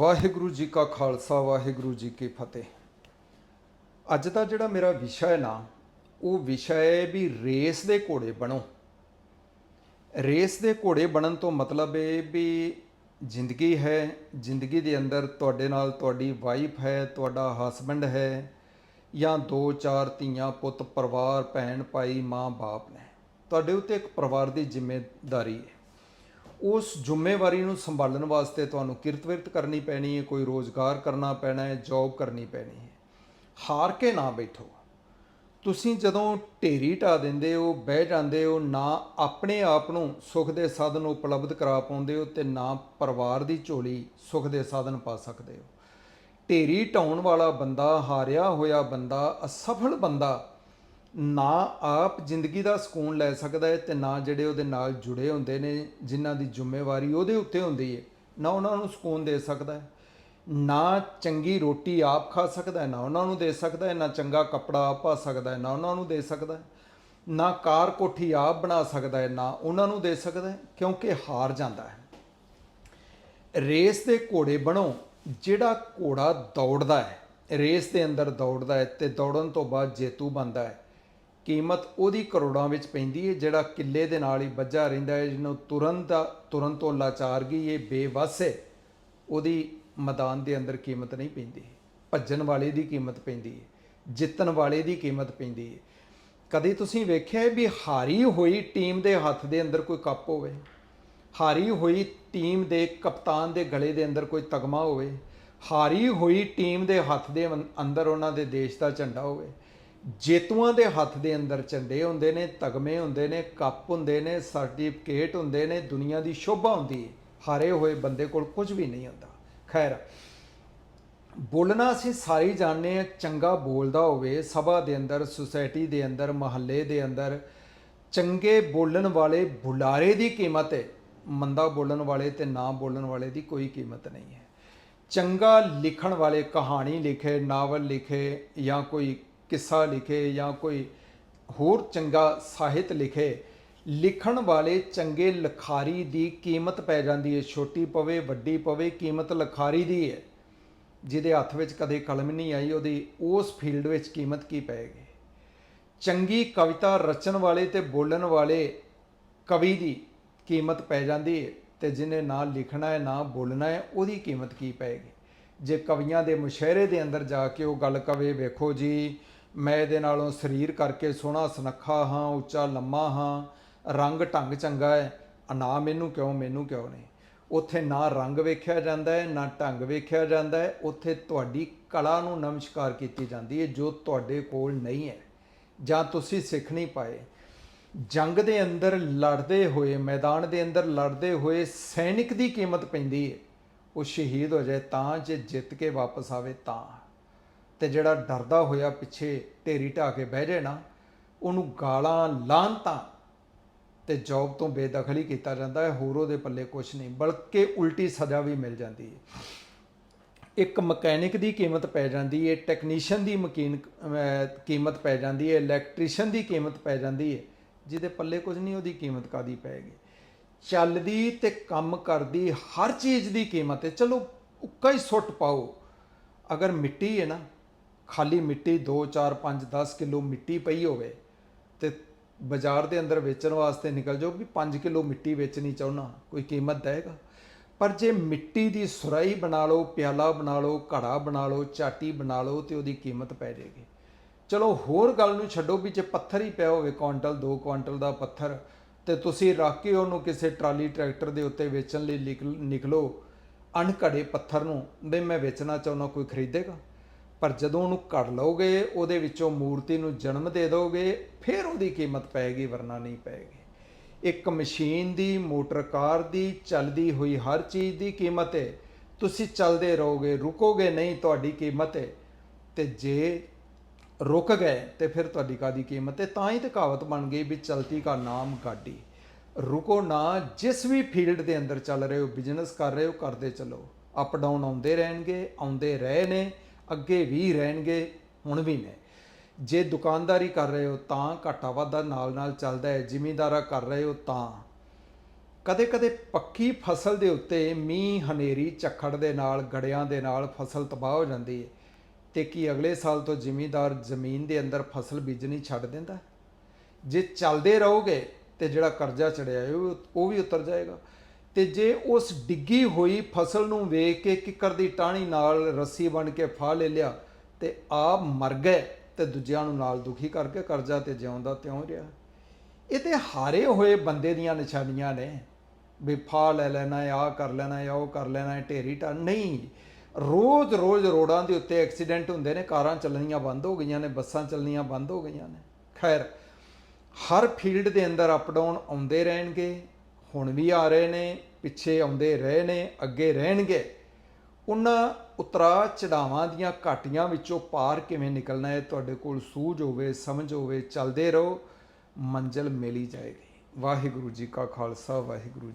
ਵਾਹਿਗੁਰੂ ਜੀ ਕਾ ਖਾਲਸਾ, ਵਾਹਿਗੁਰੂ ਜੀ ਕੀ ਫਤਿਹ। ਅੱਜ ਦਾ ਜਿਹੜਾ ਮੇਰਾ ਵਿਸ਼ਾ ਹੈ ਨਾ, ਉਹ ਵਿਸ਼ਾ ਹੈ ਵੀ ਰੇਸ ਦੇ ਘੋੜੇ ਬਣੋ। ਰੇਸ ਦੇ ਘੋੜੇ ਬਣਨ ਤੋਂ ਮਤਲਬ ਇਹ ਵੀ ਜ਼ਿੰਦਗੀ ਹੈ, ਜ਼ਿੰਦਗੀ ਦੇ ਅੰਦਰ ਤੁਹਾਡੇ ਨਾਲ ਤੁਹਾਡੀ ਵਾਈਫ ਹੈ, ਤੁਹਾਡਾ ਹਸਬੰਡ ਹੈ, ਜਾਂ ਦੋ ਚਾਰ ਧੀਆਂ, ਪੁੱਤ, ਪਰਿਵਾਰ, ਭੈਣ, ਭਾਈ, ਮਾਂ, ਬਾਪ ਨੇ। ਤੁਹਾਡੇ ਉੱਤੇ ਇੱਕ ਪਰਿਵਾਰ ਦੀ ਜ਼ਿੰਮੇਵਾਰੀ ਹੈ। ਉਸ ਜ਼ਿੰਮੇਵਾਰੀ ਨੂੰ ਸੰਭਾਲਣ ਵਾਸਤੇ ਤੁਹਾਨੂੰ ਕਿਰਤ ਵਿਰਤ ਕਰਨੀ ਪੈਣੀ ਹੈ, ਕੋਈ ਰੋਜ਼ਗਾਰ ਕਰਨਾ ਪੈਣਾ ਹੈ ਜੌਬ ਕਰਨੀ ਪੈਣੀ ਹੈ। ਹਾਰ ਕੇ ਨਾ ਬੈਠੋ। ਤੁਸੀਂ ਜਦੋਂ ਢੇਰੀ ਢਾ ਦਿੰਦੇ ਹੋ, ਬਹਿ ਜਾਂਦੇ ਹੋ, ਨਾ ਆਪਣੇ ਆਪ ਨੂੰ ਸੁੱਖ ਦੇ ਸਾਧਨ ਉਪਲਬਧ ਕਰਾ ਪਾਉਂਦੇ ਹੋ ਤੇ ਨਾ ਪਰਿਵਾਰ ਦੀ ਝੋਲੀ ਸੁੱਖ ਦੇ ਸਾਧਨ ਪਾ ਸਕਦੇ ਹੋ। ਢੇਰੀ ਢਾਉਣ ਵਾਲਾ ਬੰਦਾ, ਹਾਰਿਆ ਹੋਇਆ ਬੰਦਾ, ਅਸਫਲ ਬੰਦਾ ਨਾ ਆਪ ਜ਼ਿੰਦਗੀ ਦਾ ਸਕੂਨ ਲੈ ਸਕਦਾ ਹੈ ਤੇ ਨਾ ਜਿਹੜੇ ਉਹਦੇ ਨਾਲ ਜੁੜੇ ਹੁੰਦੇ ਨੇ, ਜਿਨ੍ਹਾਂ ਦੀ ਜ਼ਿੰਮੇਵਾਰੀ ਉਹਦੇ ਉੱਤੇ ਹੁੰਦੀ ਹੈ, ਨਾ ਉਹਨਾਂ ਨੂੰ ਸਕੂਨ ਦੇ ਸਕਦਾ ਹੈ। ਨਾ ਚੰਗੀ ਰੋਟੀ ਆਪ ਖਾ ਸਕਦਾ ਹੈ, ਨਾ ਉਹਨਾਂ ਨੂੰ ਦੇ ਸਕਦਾ ਹੈ, ਨਾ ਚੰਗਾ ਕੱਪੜਾ ਆਪ ਪਾ ਸਕਦਾ ਹੈ, ਨਾ ਉਹਨਾਂ ਨੂੰ ਦੇ ਸਕਦਾ ਹੈ। ਨਾ ਕਾਰ ਕੋਠੀ ਆਪ ਬਣਾ ਸਕਦਾ ਹੈ, ਨਾ ਉਹਨਾਂ ਨੂੰ ਦੇ ਸਕਦਾ ਹੈ, ਕਿਉਂਕਿ ਹਾਰ ਜਾਂਦਾ ਹੈ। ਰੇਸ ਦੇ ਘੋੜੇ ਬਣੋ, ਜਿਹੜਾ ਘੋੜਾ ਦੌੜਦਾ ਹੈ। ਰੇਸ ਦੇ ਅੰਦਰ ਦੌੜਦਾ ਹੈ ਤੇ ਦੌੜਨ ਤੋਂ ਬਾਅਦ ਜੇਤੂ ਬਣਦਾ ਹੈ। ਕੀਮਤ ਉਹਦੀ ਕਰੋੜਾਂ ਵਿੱਚ ਪੈਂਦੀ ਹੈ, ਜਿਹੜਾ ਕਿੱਲੇ ਦੇ ਨਾਲ ਹੀ ਵੱਜਾ ਰਹਿੰਦਾ ਹੈ, ਜਿਹਨੂੰ ਤੁਰੰਤ ਦਾ ਤੁਰਨ ਤੋਂ ਲਾਚਾਰ ਇਹ ਬੇਵਸ ਹੈ, ਉਹਦੀ ਮੈਦਾਨ ਦੇ ਅੰਦਰ ਕੀਮਤ ਨਹੀਂ ਪੈਂਦੀ। ਭੱਜਣ ਵਾਲੇ ਦੀ ਕੀਮਤ ਪੈਂਦੀ ਹੈ, ਜਿੱਤਣ ਵਾਲੇ ਦੀ ਕੀਮਤ ਪੈਂਦੀ ਹੈ। ਕਦੇ ਤੁਸੀਂ ਵੇਖਿਆ ਵੀ ਹਾਰੀ ਹੋਈ ਟੀਮ ਦੇ ਹੱਥ ਦੇ ਅੰਦਰ ਕੋਈ ਕੱਪ ਹੋਵੇ? ਹਾਰੀ ਹੋਈ ਟੀਮ ਦੇ ਕਪਤਾਨ ਦੇ ਗਲੇ ਦੇ ਅੰਦਰ ਕੋਈ ਤਗਮਾ ਹੋਵੇ? ਹਾਰੀ ਹੋਈ ਟੀਮ ਦੇ ਹੱਥ ਦੇ ਅੰ- ਅੰਦਰ ਉਹਨਾਂ ਦੇ ਦੇਸ਼ ਦਾ ਝੰਡਾ ਹੋਵੇ? ਜੇਤੂਆਂ ਦੇ ਹੱਥ ਦੇ ਅੰਦਰ ਝੰਡੇ ਹੁੰਦੇ ਨੇ, ਤਗਮੇ ਹੁੰਦੇ ਨੇ, ਕੱਪ ਹੁੰਦੇ ਨੇ, ਸਰਟੀਫਿਕੇਟ ਹੁੰਦੇ ਨੇ, ਦੁਨੀਆ ਦੀ ਸ਼ੋਭਾ ਹੁੰਦੀ ਹੈ ਹਾਰੇ ਹੋਏ ਬੰਦੇ ਕੋਲ ਕੁਝ ਵੀ ਨਹੀਂ ਹੁੰਦਾ। ਖੈਰ, ਬੋਲਣਾ ਅਸੀਂ ਸਾਰੇ ਜਾਣਦੇ ਹਾਂ, ਚੰਗਾ ਬੋਲਦਾ ਹੋਵੇ, ਸਭਾ ਦੇ ਅੰਦਰ, ਸੁਸਾਇਟੀ ਦੇ ਅੰਦਰ, ਮਹੱਲੇ ਦੇ ਅੰਦਰ, ਚੰਗੇ ਬੋਲਣ ਵਾਲੇ ਬੁਲਾਰੇ ਦੀ ਕੀਮਤ ਹੈ ਮੰਦਾ ਬੋਲਣ ਵਾਲੇ ਤੇ ਨਾ ਬੋਲਣ ਵਾਲੇ ਦੀ ਕੋਈ ਕੀਮਤ ਨਹੀਂ ਹੈ। ਚੰਗਾ ਲਿਖਣ ਵਾਲੇ ਕਹਾਣੀ ਲਿਖੇ, ਨਾਵਲ ਲਿਖੇ ਜਾਂ ਕੋਈ ਕਿੱਸਾ ਲਿਖੇ ਜਾਂ ਕੋਈ ਹੋਰ ਚੰਗਾ ਸਾਹਿਤ ਲਿਖੇ, ਲਿਖਣ ਵਾਲੇ ਚੰਗੇ ਲਖਾਰੀ ਦੀ ਕੀਮਤ ਪੈ ਜਾਂਦੀ ਹੈ ਛੋਟੀ ਪਵੇ, ਵੱਡੀ ਪਵੇ, ਕੀਮਤ ਲਖਾਰੀ ਦੀ ਹੈ ਜਿਹਦੇ ਹੱਥ ਵਿੱਚ ਕਦੇ ਕਲਮ ਨਹੀਂ ਆਈ, ਉਹਦੀ ਉਸ ਫੀਲਡ ਵਿੱਚ ਕੀਮਤ ਕੀ ਪਏਗੀ? ਚੰਗੀ ਕਵਿਤਾ ਰਚਣ ਵਾਲੇ ਤੇ ਬੋਲਣ ਵਾਲੇ ਕਵੀ ਦੀ ਕੀਮਤ ਪੈ ਜਾਂਦੀ ਹੈ ਤੇ ਜਿਹਨੇ ਨਾ ਲਿਖਣਾ ਹੈ ਨਾ ਬੋਲਣਾ ਹੈ ਉਹਦੀ ਕੀਮਤ ਕੀ ਪਏਗੀ? ਜੇ ਕਵੀਆਂ ਦੇ ਮੁਸ਼ਾਇਰੇ ਦੇ ਅੰਦਰ ਜਾ ਕੇ ਉਹ ਗੱਲ ਕਵੇ, ਵੇਖੋ ਜੀ ਮੈਂ ਇਹਦੇ ਨਾਲੋਂ ਸਰੀਰ ਕਰਕੇ ਸੋਹਣਾ, ਸੁਨੱਖਾ ਹਾਂ, ਉੱਚਾ, ਲੰਮਾ ਹਾਂ, ਰੰਗ ਢੰਗ ਚੰਗਾ ਹੈ। ਆ ਨਾ ਮੈਨੂੰ ਕਿਉਂ ਮੈਨੂੰ ਕਿਉਂ ਨਹੀਂ? ਉੱਥੇ ਨਾ ਰੰਗ ਵੇਖਿਆ ਜਾਂਦਾ ਹੈ, ਨਾ ਢੰਗ ਵੇਖਿਆ ਜਾਂਦਾ ਹੈ। ਉੱਥੇ ਤੁਹਾਡੀ ਕਲਾ ਨੂੰ ਨਮਸਕਾਰ ਕੀਤੀ ਜਾਂਦੀ ਹੈ, ਜੋ ਤੁਹਾਡੇ ਕੋਲ ਨਹੀਂ ਹੈ। ਜਾਂ ਤੁਸੀਂ ਸਿੱਖ ਨਹੀਂ ਪਾਏ। ਜੰਗ ਦੇ ਅੰਦਰ ਲੜਦੇ ਹੋਏ, ਮੈਦਾਨ ਦੇ ਅੰਦਰ ਲੜਦੇ ਹੋਏ ਸੈਨਿਕ ਦੀ ਕੀਮਤ ਪੈਂਦੀ ਹੈ। ਉਹ ਸ਼ਹੀਦ ਹੋ ਜਾਏ, ਤਾਂ ਜੇ ਜਿੱਤ ਕੇ ਵਾਪਸ ਆਵੇ, ਤਾਂ। ਤੇ ਜਿਹੜਾ ਡਰਦਾ ਹੋਇਆ ਪਿੱਛੇ ਢੇਰੀ ਢਾ ਕੇ ਬਹਿ ਜਾਏ ਨਾ, ਉਹਨੂੰ ਗਾਲਾਂ ਲਾਂਤਾਂ ਤੇ ਜੌਬ ਤੋਂ ਬੇਦਖਲੀ ਕੀਤਾ ਜਾਂਦਾ ਹੈ, ਹੋਰ ਉਹਦੇ ਪੱਲੇ ਕੁਝ ਨਹੀਂ, ਬਲਕਿ ਉਲਟੀ ਸਜ਼ਾ ਵੀ ਮਿਲ ਜਾਂਦੀ ਹੈ। ਇੱਕ ਮਕੈਨਿਕ ਦੀ ਕੀਮਤ ਪੈ ਜਾਂਦੀ ਹੈ, ਟੈਕਨੀਸ਼ੀਅਨ ਦੀ ਮਕੀਨ ਕੀਮਤ ਪੈ ਜਾਂਦੀ ਹੈ, ਇਲੈਕਟ੍ਰੀਸ਼ੀਅਨ ਦੀ ਕੀਮਤ ਪੈ ਜਾਂਦੀ ਹੈ, ਜਿਹਦੇ ਪੱਲੇ ਕੁਝ ਨਹੀਂ, ਉਹਦੀ ਕੀਮਤ ਕਾਦੀ ਪੈਗੀ ਚੱਲਦੀ ਤੇ ਕੰਮ ਕਰਦੀ, ਹਰ ਚੀਜ਼ ਦੀ ਕੀਮਤ ਹੈ। ਚਲੋ, ਉੱਕਾ ਹੀ ਸੁੱਟ ਪਾਓ। ਅਗਰ ਮਿੱਟੀ ਹੈ ਨਾ ਖਾਲੀ ਮਿੱਟੀ 2 4 5 10 ਕਿਲੋ ਮਿੱਟੀ ਪਈ ਹੋਵੇ ਤੇ ਬਾਜ਼ਾਰ ਦੇ ਅੰਦਰ ਵੇਚਣ ਵਾਸਤੇ ਨਿਕਲ ਜਾਓ ਵੀ 5 ਕਿਲੋ ਮਿੱਟੀ ਵੇਚਣੀ ਚਾਹੁੰਨਾ ਕੋਈ ਕੀਮਤ ਦੇਗਾ ਪਰ ਜੇ ਮਿੱਟੀ ਦੀ ਸੁਰਾਈ ਬਣਾ ਲਓ, ਪਿਆਲਾ ਬਣਾ ਲਓ, ਘੜਾ ਬਣਾ ਲਓ ਚਾਟੀ ਬਣਾ ਲਓ ਤੇ ਉਹਦੀ ਕੀਮਤ ਪੈ ਜਾਏਗੀ। ਚਲੋ ਹੋਰ ਗੱਲ ਨੂੰ ਛੱਡੋ ਵੀ ਜੇ ਪੱਥਰ ਹੀ ਪਿਆ ਹੋਵੇ, ਕੁਆਂਟਲ 2 ਕੁਆਂਟਲ ਦਾ ਪੱਥਰ ਤੇ ਤੁਸੀਂ ਰੱਖ ਕੇ ਉਹਨੂੰ ਕਿਸੇ ਟਰਾਲੀ ਟਰੈਕਟਰ ਦੇ ਉੱਤੇ ਵੇਚਣ ਲਈ ਨਿਕਲ- ਨਿਕਲੋ ਅਣਘੜੇ ਪੱਥਰ ਨੂੰ, ਵੀ ਮੈਂ ਵੇਚਣਾ ਚਾਹੁੰਦਾ ਕੋਈ ਖਰੀਦੇਗਾ? ਪਰ ਜਦੋਂ ਉਹਨੂੰ ਘੜ ਲਓਗੇ, ਉਹਦੇ ਵਿੱਚੋਂ ਮੂਰਤੀ ਨੂੰ ਜਨਮ ਦੇ ਦੋਗੇ, ਫਿਰ ਉਹਦੀ ਕੀਮਤ ਪਏਗੀ, ਵਰਨਾ ਨਹੀਂ ਪਏਗੀ। ਇੱਕ ਮਸ਼ੀਨ ਦੀ, ਮੋਟਰ ਕਾਰ ਦੀ, ਚੱਲਦੀ ਹੋਈ ਹਰ ਚੀਜ਼ ਦੀ ਕੀਮਤ ਹੈ ਤੁਸੀਂ ਚੱਲਦੇ ਰਹੋਗੇ, ਰੁਕੋਗੇ ਨਹੀਂ, ਤੁਹਾਡੀ ਕੀਮਤ ਹੈ ਤੇ ਜੇ ਰੁਕ ਗਏ, ਤੇ ਫਿਰ ਤੁਹਾਡੀ ਕਾਦੀ ਕੀਮਤ ਹੈ ਤਾਂ ਹੀ ਤੇ ਕਹਾਵਤ ਬਣ ਗਈ ਵੀ ਚਲਤੀ ਕਾ ਨਾਮ ਗਾਡੀ ਰੁਕੋ ਨਾ, ਜਿਸ ਵੀ ਫੀਲਡ ਦੇ ਅੰਦਰ ਚੱਲ ਰਹੇ ਹੋ ਬਿਜ਼ਨਸ ਕਰ ਰਹੇ ਹੋ ਕਰਦੇ ਚਲੋ। ਅਪ ਡਾਊਨ ਆਉਂਦੇ ਰਹਿਣਗੇ, ਆਉਂਦੇ ਰਹੇ ਨੇ। ਅੱਗੇ ਵੀ ਰਹਿਣਗੇ, ਹੁਣ ਵੀ ਨੇ। ਜੇ ਦੁਕਾਨਦਾਰੀ ਕਰ ਰਹੇ ਹੋ ਤਾਂ ਘਾਟਾ ਵਾਧਾ ਨਾਲ ਨਾਲ ਚੱਲਦਾ ਹੈ, ਜ਼ਿਮੀਂਦਾਰਾ ਕਰ ਰਹੇ ਹੋ ਤਾਂ। ਕਦੇ-ਕਦੇ ਪੱਕੀ ਫਸਲ ਦੇ ਉੱਤੇ ਮੀਂਹ, ਹਨੇਰੀ, ਝੱਖੜ ਦੇ ਨਾਲ, ਗੜਿਆਂ ਦੇ ਨਾਲ ਫਸਲ ਤਬਾਹ ਹੋ ਜਾਂਦੀ ਹੈ। ਤੇ ਕੀ ਅਗਲੇ ਸਾਲ ਤੋਂ ਜ਼ਿਮੀਂਦਾਰ ਜ਼ਮੀਨ ਦੇ ਅੰਦਰ ਫਸਲ ਬੀਜਣੀ ਛੱਡ ਦਿੰਦਾ? ਜੇ ਚੱਲਦੇ ਰਹੋਗੇ ਤੇ ਜਿਹੜਾ ਕਰਜ਼ਾ ਚੜਿਆ ਹੈ, ਉਹ ਉਹ ਵੀ ਉਤਰ ਜਾਏਗਾ। ਤੇ ਜੇ ਉਸ ਡਿੱਗੀ ਹੋਈ ਫਸਲ ਨੂੰ ਵੇਖ ਕੇ ਕਿੱਕਰ ਦੀ ਟਾਹਣੀ ਨਾਲ ਰੱਸੀ ਬਣ ਕੇ ਫਾਹ ਲੈ ਲਿਆ ਤੇ ਆਪ ਮਰ ਗਏ ਤੇ ਦੂਜਿਆਂ ਨੂੰ ਨਾਲ ਦੁਖੀ ਕਰਕੇ ਕਰਜ਼ਾ ਤੇ ਜਿਉਂਦਾ ਤਿਉਂ ਰਿਹਾ। ਇਹ ਤੇ ਹਾਰੇ ਹੋਏ ਬੰਦੇ ਦੀਆਂ ਨਿਸ਼ਾਨੀਆਂ ਨੇ। ਵੀ ਫਾਹ ਲੈ ਲੈਣਾ ਹੈ, ਆਹ ਕਰ ਲੈਣਾ ਹੈ, ਉਹ ਕਰ ਲੈਣਾ ਢੇਰੀ ਟਾ ਨਹੀਂ ਰੋਜ਼ ਰੋਜ਼ ਰੋਡਾਂ ਦੇ ਉੱਤੇ ਐਕਸੀਡੈਂਟ ਹੁੰਦੇ ਨੇ, ਕਾਰਾਂ ਚੱਲਣੀਆਂ ਬੰਦ ਹੋ ਗਈਆਂ ਨੇ, ਬੱਸਾਂ ਚੱਲਣੀਆਂ ਬੰਦ ਹੋ ਗਈਆਂ ਨੇ। ਖੈਰ, ਹਰ ਫੀਲਡ ਦੇ ਅੰਦਰ ਅਪ ਡਾਊਨ ਆਉਂਦੇ ਰਹਿਣਗੇ ਹੁਣ ਵੀ ਆ ਰਹੇ ਨੇ, ਪਿੱਛੇ ਆਉਂਦੇ ਰਹੇ ਨੇ, ਅੱਗੇ ਰਹਿਣਗੇ। ਉਹਨਾਂ ਉਤਰਾ ਚੜਾਵਾਂ ਦੀਆਂ ਘਾਟੀਆਂ ਵਿੱਚੋਂ ਪਾਰ ਕਿਵੇਂ ਨਿਕਲਣਾ ਹੈ, ਤੁਹਾਡੇ ਕੋਲ ਸੂਝ ਹੋਵੇ, ਸਮਝ ਹੋਵੇ, ਚੱਲਦੇ ਰਹੋ। ਮੰਜ਼ਲ ਮਿਲ ਹੀ ਜਾਏਗੀ। ਵਾਹਿਗੁਰੂ ਜੀ ਕਾ ਖਾਲਸਾ, ਵਾਹਿਗੁਰੂ ਜੀ